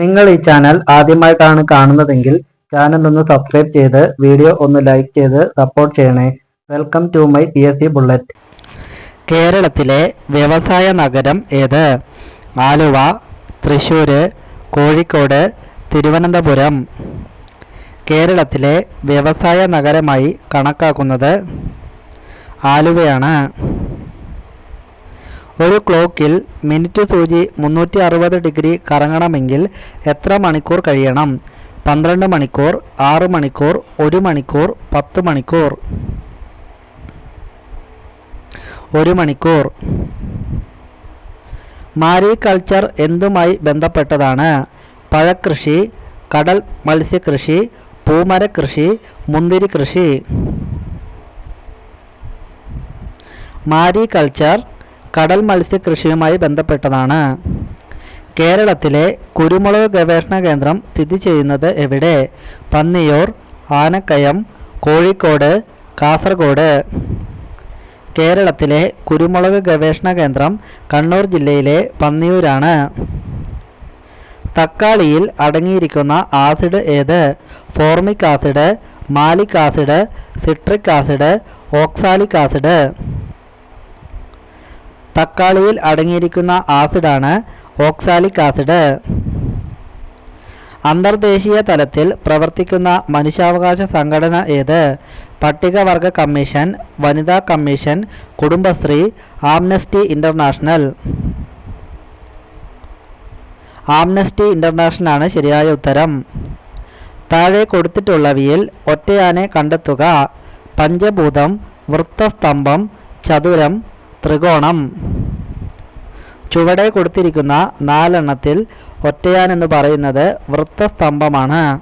നിങ്ങൾ ഈ ചാനൽ ആദ്യമായിട്ടാണ് കാണുന്നതെങ്കിൽ ചാനൽ ഒന്ന് സബ്സ്ക്രൈബ് ചെയ്ത് വീഡിയോ ഒന്ന് ലൈക്ക് ചെയ്ത് സപ്പോർട്ട് ചെയ്യണേ. Welcome to my P S C bulletin കേരളത്തിലെ വ്യവസായ നഗരം ഏത്? ആലുവ തൃശ്ശൂർ കോഴിക്കോട് തിരുവനന്തപുരം. കേരളത്തിലെ വ്യവസായ നഗരമായി കണക്കാക്കുന്നത് ആലുവയാണ്. ഒരു ക്ലോക്കിൽ മിനിറ്റ് സൂചി മുന്നൂറ്റി അറുപത് ഡിഗ്രി കറങ്ങണമെങ്കിൽ എത്ര മണിക്കൂർ കഴിയണം? പന്ത്രണ്ട് മണിക്കൂർ ആറ് മണിക്കൂർ ഒരു മണിക്കൂർ പത്ത് മണിക്കൂർ. ഒരു മണിക്കൂർ. മാരി കൾച്ചർ എന്തുമായി ബന്ധപ്പെട്ടതാണ്? പഴക്കൃഷി കടൽ മത്സ്യകൃഷി പൂമരക്കൃഷി മുന്തിരി കൃഷി മാരികൾച്ചർ കടൽ മത്സ്യകൃഷിയുമായി ബന്ധപ്പെട്ടതാണ്. കേരളത്തിലെ കുരുമുളക് ഗവേഷണ കേന്ദ്രം സ്ഥിതി ചെയ്യുന്നത് എവിടെ? പന്നിയൂർ ആനക്കയം കോഴിക്കോട് കാസർഗോഡ്. കേരളത്തിലെ കുരുമുളക് ഗവേഷണ കേന്ദ്രം കണ്ണൂർ ജില്ലയിലെ പന്നിയൂരാണ്. തക്കാളിയിൽ അടങ്ങിയിരിക്കുന്ന ആസിഡ് ഏത്? Formic acid malic acid citric acid oxalic acid. തക്കാളിയിൽ അടങ്ങിയിരിക്കുന്ന ആസിഡാണ് ഓക്സാലിക് ആസിഡ്. അന്തർദേശീയ തലത്തിൽ പ്രവർത്തിക്കുന്ന മനുഷ്യാവകാശ സംഘടന ഏത്? പട്ടികവർഗ കമ്മീഷൻ വനിതാ commission Kudumbashree amnesty international amnesty ഇന്റർനാഷണലാണ് ശരിയായ ഉത്തരം. താഴെ കൊടുത്തിട്ടുള്ളവയിൽ ഒറ്റയാനെ കണ്ടെത്തുക. പഞ്ചഭൂതം വൃത്തസ്തംഭം ചതുരം ത്രികോണം. ചുവടെ കൊടുത്തിരിക്കുന്ന നാലെണ്ണത്തിൽ ഒറ്റയാൻ എന്ന് പറയുന്നത് വൃത്തസ്തംഭമാണ്.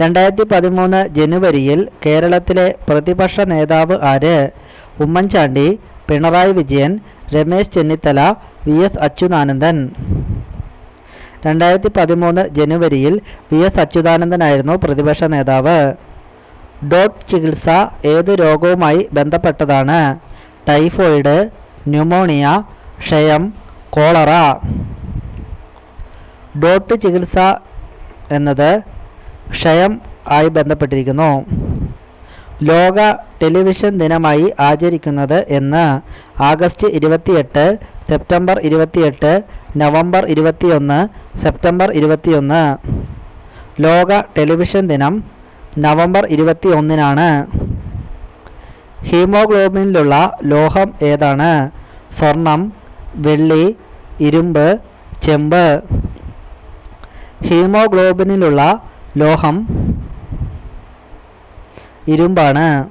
രണ്ടായിരത്തി പതിമൂന്ന് ജനുവരിയിൽ കേരളത്തിലെ പ്രതിപക്ഷ നേതാവ് ആര്? Oommen Chandy Pinarayi Vijayan Ramesh Chennithala V S Achuthanandan. രണ്ടായിരത്തി പതിമൂന്ന് ജനുവരിയിൽ വി എസ് അച്യുതാനന്ദനായിരുന്നു പ്രതിപക്ഷ നേതാവ്. ഡോട്ട് ചികിത്സ ഏത് രോഗവുമായി ബന്ധപ്പെട്ടതാണ്? ടൈഫോയിഡ് ന്യൂമോണിയ ക്ഷയം കോളറ. ഡോട്ട് ചികിത്സ എന്നത് ക്ഷയം ആയി ബന്ധപ്പെട്ടിരിക്കുന്നു. ലോക ടെലിവിഷൻ ദിനമായി ആചരിക്കുന്നത് എന്ന് ആഗസ്റ്റ് ഇരുപത്തിയെട്ട് സെപ്റ്റംബർ ഇരുപത്തിയെട്ട് നവംബർ ഇരുപത്തിയൊന്ന് സെപ്റ്റംബർ ഇരുപത്തിയൊന്ന്. ലോക ടെലിവിഷൻ ദിനം നവംബർ ഇരുപത്തി ഒന്നിനാണ് ഹീമോഗ്ലോബിനിലുള്ള ലോഹം ഏതാണ്? സ്വർണം വെള്ളി ഇരുമ്പ് ചെമ്പ്. ഹീമോഗ്ലോബിനിലുള്ള ലോഹം ഇരുമ്പാണ്.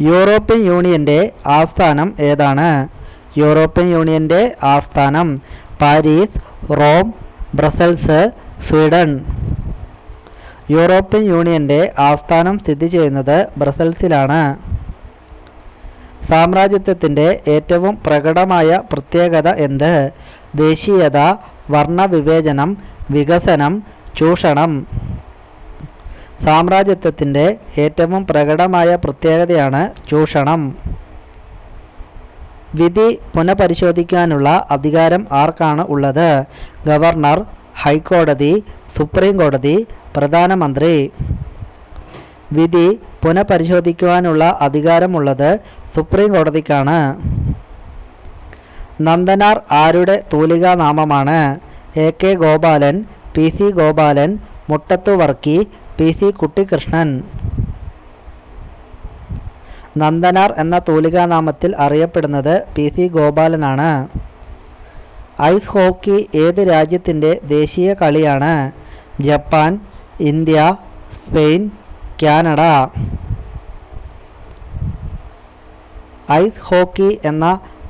യൂറോപ്യൻ യൂണിയന്റെ ആസ്ഥാനം ഏതാണ്? യൂറോപ്യൻ യൂണിയന്റെ ആസ്ഥാനം Paris Rome Brussels Sweden. European യൂണിയന്റെ ആസ്ഥാനം സ്ഥിതി ചെയ്യുന്നത് ബ്രസൽസിലാണ്. സാമ്രാജ്യത്വത്തിന്റെ ഏറ്റവും പ്രകടമായ പ്രത്യേകത എന്ത്? ദേശീയത വർണവിവേചനം വികസനം ചൂഷണം. സാമ്രാജ്യത്വത്തിന്റെ ഏറ്റവും പ്രകടമായ പ്രത്യേകതയാണ് ചൂഷണം. വിധി പുനഃപരിശോധിക്കാനുള്ള അധികാരം ആർക്കാണ് ഉള്ളത്? ഗവർണർ ഹൈക്കോടതി സുപ്രീം കോടതി പ്രധാനമന്ത്രി വിധി പുനഃപരിശോധിക്കുവാനുള്ള അധികാരമുള്ളത് സുപ്രീം കോടതിക്കാണ് നന്ദനാർ ആരുടെ തൂലികാ നാമമാണ് A K Gopalan P C Gopalan Muttathu Varkey P C Kuttikrishnan Nandanar എന്ന തൂലികാനാമത്തിൽ അറിയപ്പെടുന്നത് പി സി ഗോപാലനാണ്. ഐസ് ഹോക്കി ഏത് രാജ്യത്തിന്റെ ദേശീയ കളിയാണ്? Japan India Spain Canada. Ice hockey എന്ന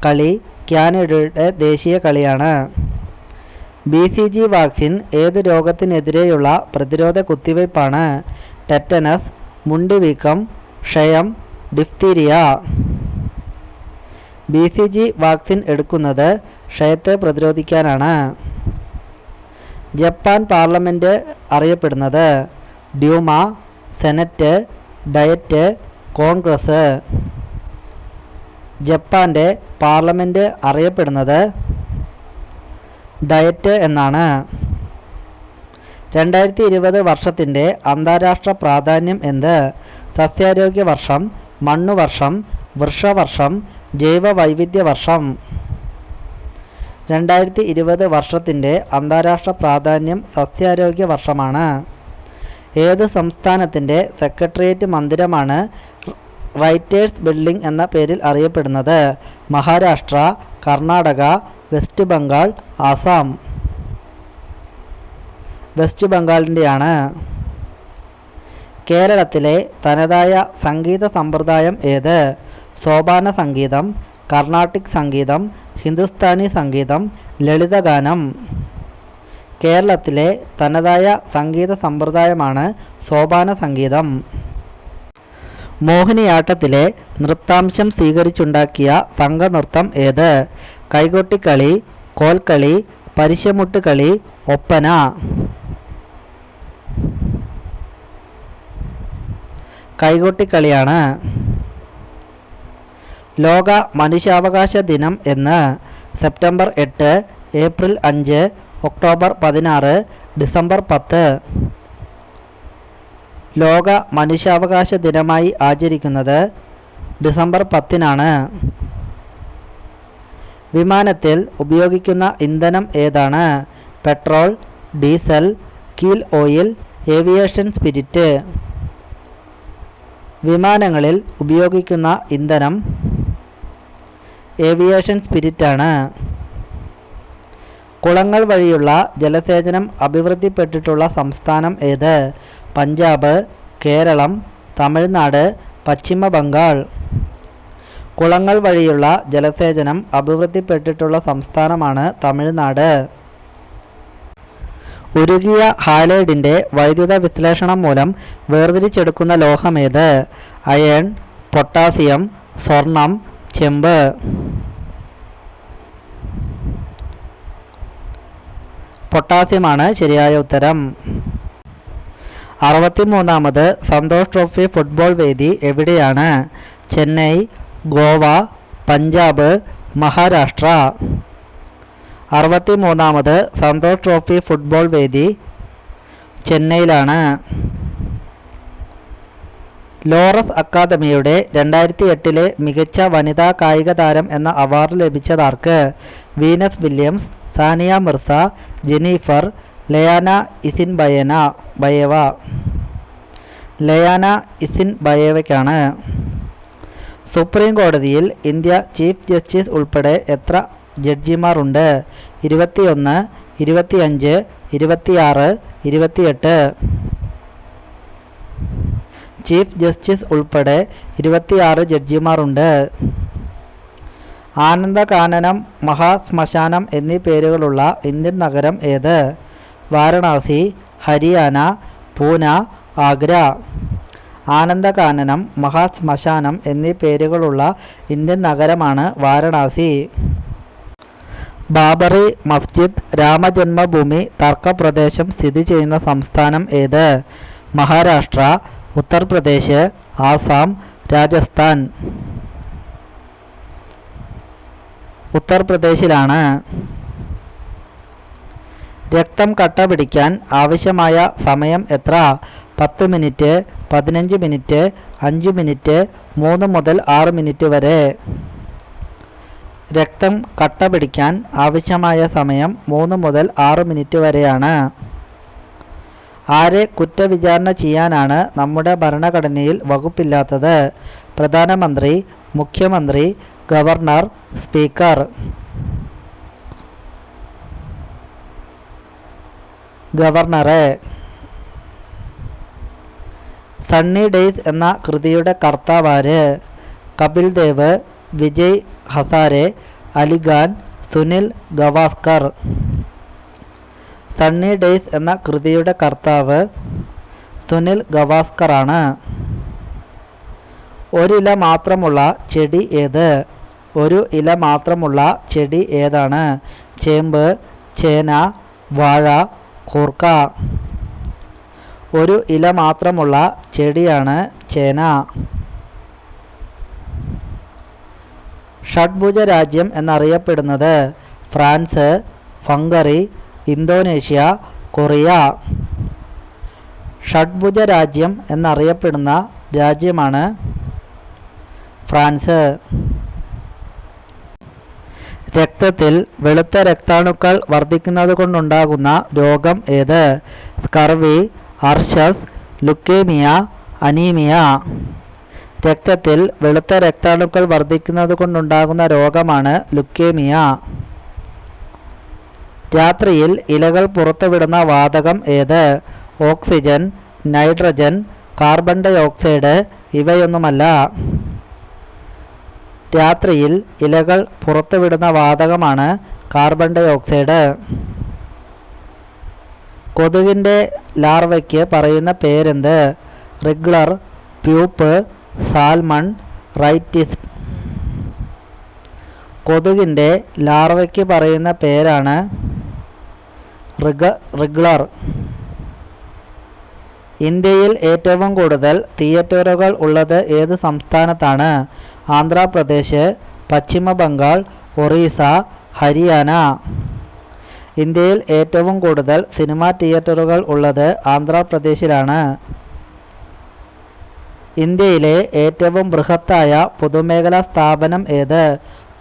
കളി കാനഡയുടെ ദേശീയ കളിയാണ്. ബി സി ജി വാക്സിൻ ഏത് രോഗത്തിനെതിരെയുള്ള പ്രതിരോധ കുത്തിവയ്പ്പാണ്? ടെറ്റനസ് മുണ്ടുവീക്കം ക്ഷയം diphtheria. B C G vaccine എടുക്കുന്നത് ക്ഷയത്തെ പ്രതിരോധിക്കാനാണ്. ജപ്പാൻ പാർലമെന്റ് അറിയപ്പെടുന്നത് ഡ്യൂമ സെനറ്റ് ഡയറ്റ് കോൺഗ്രസ്. ജപ്പാന്റെ പാർലമെന്റ് അറിയപ്പെടുന്നത് ഡയറ്റ് എന്നാണ്. രണ്ടായിരത്തി ഇരുപത് വർഷത്തിന്റെ അന്താരാഷ്ട്ര പ്രാധാന്യം എന്ത്? സസ്യാരോഗ്യ വർഷം മണ്ണു വർഷം വൃക്ഷവർഷം ജൈവ വൈവിധ്യ വർഷം രണ്ടായിരത്തി ഇരുപത് വർഷത്തിന്റെ അന്താരാഷ്ട്ര പ്രാധാന്യം സസ്യാരോഗ്യ വർഷമാണ്. ഏത് സംസ്ഥാനത്തിന്റെ സെക്രട്ടേറിയറ്റ് മന്ദിരമാണ് റൈറ്റേഴ്സ് ബിൽഡിംഗ് എന്ന പേരിൽ അറിയപ്പെടുന്നത്? മഹാരാഷ്ട്ര കർണാടക വെസ്റ്റ് ബംഗാൾ ആസാം. വെസ്റ്റ് ബംഗാളിന്റെയാണ്. കേരളത്തിലെ തനതായ സംഗീത സമ്പ്രദായം ഏത്? സോപാന സംഗീതം കർണാട്ടിക് സംഗീതം ഹിന്ദുസ്ഥാനി സംഗീതം ലളിതഗാനം. കേരളത്തിലെ തനതായ സംഗീത സമ്പ്രദായമാണ് സോപാന സംഗീതം. മോഹിനിയാട്ടത്തിലെ നൃത്താംശം സ്വീകരിച്ചുണ്ടാക്കിയ സംഘനൃത്തം ഏത്? കൈകൊട്ടിക്കളി കോൽക്കളി പരിശമുട്ടുകളി ഒപ്പന. കൈകൊട്ടിക്കളിയാണ്. ലോക മനുഷ്യാവകാശ ദിനം എന്ന് സെപ്റ്റംബർ എട്ട് ഏപ്രിൽ അഞ്ച് ഒക്ടോബർ പതിനാറ് ഡിസംബർ പത്ത്. ലോക മനുഷ്യാവകാശ ദിനമായി ആചരിക്കുന്നത് ഡിസംബർ പത്തിനാണ്. വിമാനത്തിൽ ഉപയോഗിക്കുന്ന ഇന്ധനം ഏതാണ്? പെട്രോൾ ഡീസൽ കീൽ ഓയിൽ ഏവിയേഷൻ സ്പിരിറ്റ്. വിമാനങ്ങളിൽ ഉപയോഗിക്കുന്ന ഇന്ധനം ഏവിയേഷൻ സ്പിരിറ്റാണ്. കുളങ്ങൾ വഴിയുള്ള ജലസേചനം അഭിവൃദ്ധിപ്പെട്ടിട്ടുള്ള സംസ്ഥാനം ഏത്? പഞ്ചാബ് കേരളം തമിഴ്നാട് പശ്ചിമ ബംഗാൾ. കുളങ്ങൾ വഴിയുള്ള ജലസേചനം അഭിവൃദ്ധിപ്പെട്ടിട്ടുള്ള സംസ്ഥാനമാണ് തമിഴ്നാട്. ഉരുകിയ ഹാലൈഡിന്റെ വൈദ്യുത വിശ്ലേഷണം മൂലം വേർതിരിച്ചെടുക്കുന്ന ലോഹമേത് അയൺ പൊട്ടാസ്യം സ്വർണം ചെമ്പ്. പൊട്ടാസ്യമാണ് ശരിയായ ഉത്തരം. അറുപത്തിമൂന്നാമത് സന്തോഷ് ട്രോഫി ഫുട്ബോൾ വേദി എവിടെയാണ്? ചെന്നൈ ഗോവ പഞ്ചാബ് മഹാരാഷ്ട്ര. അറുപത്തിമൂന്നാമത് സന്തോഷ് ട്രോഫി ഫുട്ബോൾ വേദി ചെന്നൈയിലാണ്. ലോറസ് അക്കാദമിയുടെ രണ്ടായിരത്തി എട്ടിലെ മികച്ച വനിതാ കായിക താരം എന്ന award ലഭിച്ചതാർക്ക്? Venus Williams Sania Mirza Jennifer Yelena is in ബയന ബയേവ. ലയാന ഇസിൻ ബയേവയ്ക്കാണ്. സുപ്രീം കോടതിയിൽ ഇന്ത്യ ചീഫ് ജസ്റ്റിസ് ഉൾപ്പെടെ എത്ര ജഡ്ജിമാരുണ്ട്? ഇരുപത്തിയൊന്ന് ഇരുപത്തിയഞ്ച് ഇരുപത്തിയാറ് ഇരുപത്തിയെട്ട്. ചീഫ് ജസ്റ്റിസ് ഉൾപ്പെടെ ഇരുപത്തിയാറ് ജഡ്ജിമാരുണ്ട്. ആനന്ദകാനനം മഹാശ്മശാനം എന്നീ പേരുകളുള്ള ഇന്ത്യൻ നഗരം ഏത്? വാരണാസി ഹരിയാന പൂന ആഗ്ര. ആനന്ദകാനനം മഹാശ്മശാനം എന്നീ പേരുകളുള്ള ഇന്ത്യൻ നഗരമാണ് വാരണാസി. ബാബറി മസ്ജിദ് രാമജന്മഭൂമി തർക്കപ്രദേശം സ്ഥിതി ചെയ്യുന്ന സംസ്ഥാനം ഏത്? മഹാരാഷ്ട്ര ഉത്തർപ്രദേശ് ആസാം രാജസ്ഥാൻ. ഉത്തർപ്രദേശിലാണ് രക്തം കട്ട പിടിക്കാൻ ആവശ്യമായ സമയം എത്ര? പത്ത് മിനിറ്റ് പതിനഞ്ച് മിനിറ്റ് അഞ്ച് മിനിറ്റ് മൂന്ന് മുതൽ ആറ് മിനിറ്റ് വരെ. രക്തം കട്ട പിടിക്കാൻ ആവശ്യമായ സമയം മൂന്ന് മുതൽ ആറ് മിനിറ്റ് വരെയാണ്. ആരെ കുറ്റവിചാരണ ചെയ്യാനാണ് നമ്മുടെ ഭരണഘടനയിൽ വകുപ്പില്ലാത്തത്? പ്രധാനമന്ത്രി മുഖ്യമന്ത്രി ഗവർണർ സ്പീക്കർ. ഗവർണറെ. സണ്ണി ഡേയ്സ് എന്ന കൃതിയുടെ കർത്താവാര് കപിൽ ദേവ് വിജയ് ഹസാരെ അലിഖാൻ സുനിൽ ഗവാസ്കർ. സണ്ണി ഡേയ്സ് എന്ന കൃതിയുടെ കർത്താവ് സുനിൽ ഗവാസ്കറാണ്. ഒരില മാത്രമുള്ള ചെടി ഏത്? ഒരു ഇല മാത്രമുള്ള ചെടി ഏതാണ്? ചേമ്പ് ചേന വാഴ കൂർക്ക. ഒരു ഇല മാത്രമുള്ള ചെടിയാണ് ചേന. ഷഡ്ഭുജ രാജ്യം എന്നറിയപ്പെടുന്നത് ഫ്രാൻസ് ഹംഗറി ഇന്തോനേഷ്യ കൊറിയ. ഷഡ്ഭുജ രാജ്യം എന്നറിയപ്പെടുന്ന രാജ്യമാണ് ഫ്രാൻസ്. രക്തത്തിൽ വെളുത്ത രക്താണുക്കൾ വർദ്ധിക്കുന്നത് കൊണ്ടുണ്ടാകുന്ന രോഗം ഏത്? സ്കർവി അർഷസ് ലുക്കേമിയ അനീമിയ. രക്തത്തിൽ വെളുത്ത രക്താണുക്കൾ വർദ്ധിക്കുന്നത് കൊണ്ടുണ്ടാകുന്ന രോഗമാണ് ലുക്കേമിയ. രാത്രിയിൽ ഇലകൾ പുറത്തുവിടുന്ന വാതകം ഏത്? Oxygen nitrogen carbon dioxide ഇവയൊന്നുമല്ല. രാത്രിയിൽ ഇലകൾ പുറത്തുവിടുന്ന വാതകമാണ് കാർബൺ ഡൈ ഓക്സൈഡ് കൊതുകിന്റെ ലാർവയ്ക്ക് പറയുന്ന പേരെന്ത്? റിഗ്ലർ പ്യൂപ്പ് സാൽമൺ റൈറ്റിസ്. കൊതുകിന്റെ ലാർവയ്ക്ക് പറയുന്ന പേരാണ് റിഗ റിഗ്ലർ. ഇന്ത്യയിൽ ഏറ്റവും കൂടുതൽ തിയേറ്ററുകൾ ഉള്ളത് ഏത് സംസ്ഥാനത്താണ്? ആന്ധ്രാപ്രദേശ് പശ്ചിമ ബംഗാൾ ഒറീസ ഹരിയാന. ഇന്ത്യയിൽ ഏറ്റവും കൂടുതൽ സിനിമാ തിയേറ്ററുകൾ ഉള്ളത് ആന്ധ്രാപ്രദേശിലാണ്. ഇന്ത്യയിലെ ഏറ്റവും ബൃഹത്തായ പൊതുമേഖലാ സ്ഥാപനം ഏത്?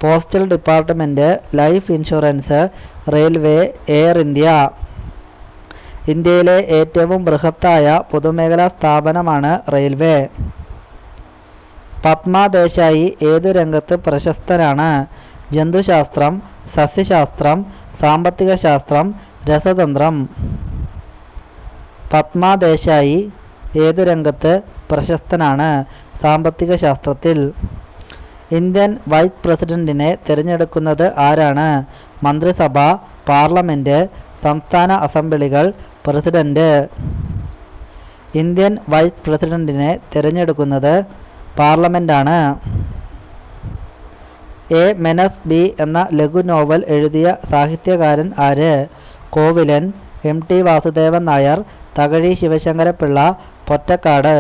Postal department life insurance railway Air India. ഇന്ത്യയിലെ ഏറ്റവും ബൃഹത്തായ പൊതുമേഖലാ സ്ഥാപനമാണ് റെയിൽവേ. പത്മ ദേശായി ഏതു രംഗത്ത് പ്രശസ്തനാണ് ജന്തുശാസ്ത്രം സസ്യശാസ്ത്രം സാമ്പത്തിക ശാസ്ത്രം രസതന്ത്രം. പത്മ ദേശായി ഏതു രംഗത്ത് പ്രശസ്തനാണ്? സാമ്പത്തിക ശാസ്ത്രത്തിൽ ഇന്ത്യൻ വൈസ് പ്രസിഡന്റിനെ തിരഞ്ഞെടുക്കുന്നത് ആരാണ്? മന്ത്രിസഭ പാർലമെന്റ് സംസ്ഥാന അസംബ്ലികൾ പ്രസിഡന്റ്. ഇന്ത്യൻ വൈസ് പ്രസിഡന്റിനെ തിരഞ്ഞെടുക്കുന്നത് പാർലമെന്റാണ് എ മെനസ് ബി എന്ന ലഘു നോവൽ എഴുതിയ സാഹിത്യകാരൻ ആര്? Kovilan M T Vasudevan Nair Thakazhi Sivasankara Pillai Pottekkatt.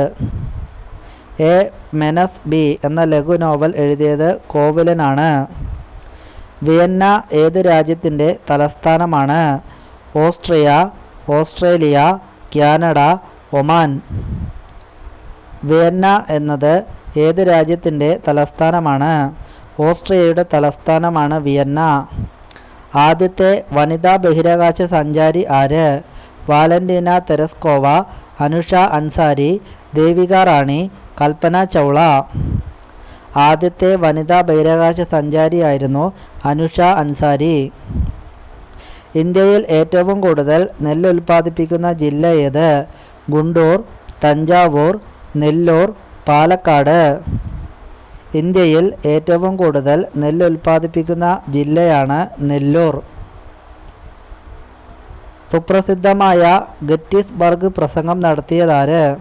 A minus B എന്ന ലഘു നോവൽ എഴുതിയത് കോവിലനാണ്. വിയന്ന ഏത് രാജ്യത്തിന്റെ തലസ്ഥാനമാണ്? Austria Australia Canada Oman. Vienna എന്നത് ഏത് രാജ്യത്തിന്റെ തലസ്ഥാനമാണ്? ഓസ്ട്രിയയുടെ തലസ്ഥാനമാണ് വിയന്ന. ആദ്യത്തെ വനിതാ ബഹിരാകാശ സഞ്ചാരി ആര്? Valentina Tereshkova Anousheh Ansari Devika Rani Kalpana Chawla. ആദ്യത്തെ വനിതാ ബഹിരാകാശ സഞ്ചാരിയായിരുന്നു അനുഷ അൻസാരി. ഇന്ത്യയിൽ ഏറ്റവും കൂടുതൽ നെല്ല് ഉൽപ്പാദിപ്പിക്കുന്ന ജില്ല ഏത്? ഗുണ്ടൂർ തഞ്ചാവൂർ നെല്ലൂർ പാലക്കാട്. ഇന്ത്യയിൽ ഏറ്റവും കൂടുതൽ നെല്ല് ഉൽപ്പാദിപ്പിക്കുന്ന ജില്ലയാണ് നെല്ലൂർ. സുപ്രസിദ്ധമായ ഗറ്റിസ്ബർഗ് പ്രസംഗം നടത്തിയതാര്?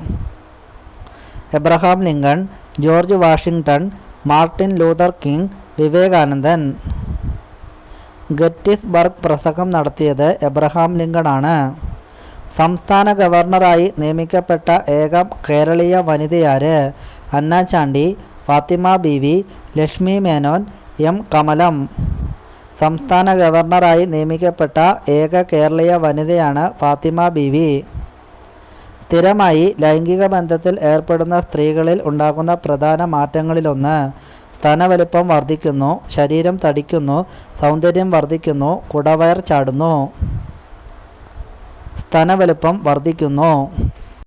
Abraham Lincoln George Washington Martin Luther King Vivekanandan. Gettysburg പ്രസംഗം നടത്തിയത് എബ്രഹാം ലിങ്കണാണ്. സംസ്ഥാന ഗവർണറായി നിയമിക്കപ്പെട്ട ഏക കേരളീയ വനിതയാര് അന്ന ചാണ്ടി ഫാത്തിമ ബീവി ലക്ഷ്മി മേനോൻ എം കമലം. സംസ്ഥാന ഗവർണറായി നിയമിക്കപ്പെട്ട ഏക കേരളീയ വനിതയാണ് ഫാത്തിമ ബീവി. സ്ഥിരമായി ലൈംഗിക ബന്ധത്തിൽ ഏർപ്പെടുന്ന സ്ത്രീകളിൽ ഉണ്ടാകുന്ന പ്രധാന മാറ്റങ്ങളിലൊന്ന് സ്തനവലുപ്പം വർദ്ധിക്കുന്നു ശരീരം തടിക്കുന്നു സൗന്ദര്യം വർദ്ധിക്കുന്നു കുടവയർ ചാടുന്നു. സ്തനവലുപ്പം വർദ്ധിക്കുന്നു